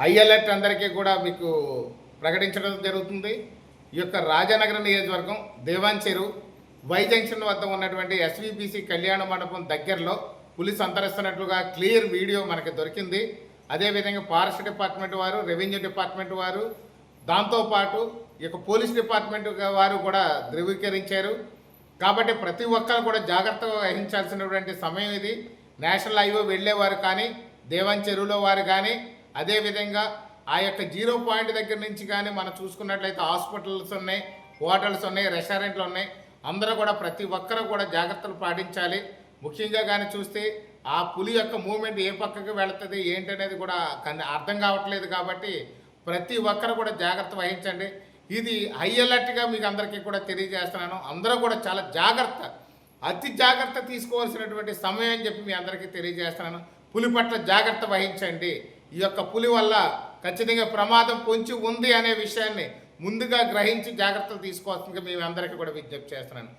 High alert అందరికీ కూడా మీకు ప్రకటించడం జరుగుతుంది. ఈ యొక్క రాజనగర నియోజకవర్గం దేవాన్ చెరువు వై జంక్షన్ వద్ద ఉన్నటువంటి ఎస్విబిసి కళ్యాణ మండపం దగ్గరలో పులి సంతరిస్తున్నట్లుగా క్లియర్ వీడియో మనకి దొరికింది. అదేవిధంగా ఫారెస్ట్ డిపార్ట్మెంట్ వారు రెవెన్యూ డిపార్ట్మెంట్ వారు దాంతోపాటు ఈ యొక్క పోలీస్ డిపార్ట్మెంట్ వారు కూడా ధృవీకరించారు. కాబట్టి ప్రతి ఒక్కరు కూడా జాగ్రత్త వహించాల్సినటువంటి సమయం ఇది. నేషనల్ హైవే వెళ్ళేవారు కానీ దేవన్ చెరువులో వారు కానీ అదేవిధంగా ఆ యొక్క జీరో పాయింట్ దగ్గర నుంచి కానీ మనం చూసుకున్నట్లయితే హాస్పిటల్స్ ఉన్నాయి హోటల్స్ ఉన్నాయి రెస్టారెంట్లు ఉన్నాయి. అందరూ కూడా ప్రతి ఒక్కరూ కూడా జాగ్రత్తలు పాటించాలి. ముఖ్యంగా కానీ చూస్తే ఆ పులి యొక్క మూమెంట్ ఏ పక్కకి వెళుతుంది ఏంటనేది కూడా అర్థం కావట్లేదు కాబట్టి ప్రతి ఒక్కరు కూడా జాగ్రత్త వహించండి. ఇది హై అలర్ట్గా మీకు అందరికీ కూడా తెలియజేస్తున్నాను. అందరూ కూడా చాలా జాగ్రత్త అతి జాగ్రత్త తీసుకోవాల్సినటువంటి సమయం అని చెప్పి మీ అందరికీ తెలియజేస్తున్నాను. పులి పట్ల జాగ్రత్త వహించండి. ఈ యొక్క పులి వల్ల ఖచ్చితంగా ప్రమాదం పొంచి ఉంది అనే విషయాన్ని ముందుగా గ్రహించి జాగ్రత్తలు తీసుకోవాల్సిందిగా మీ అందరికీ కూడా విజ్ఞప్తి చేస్తున్నాను.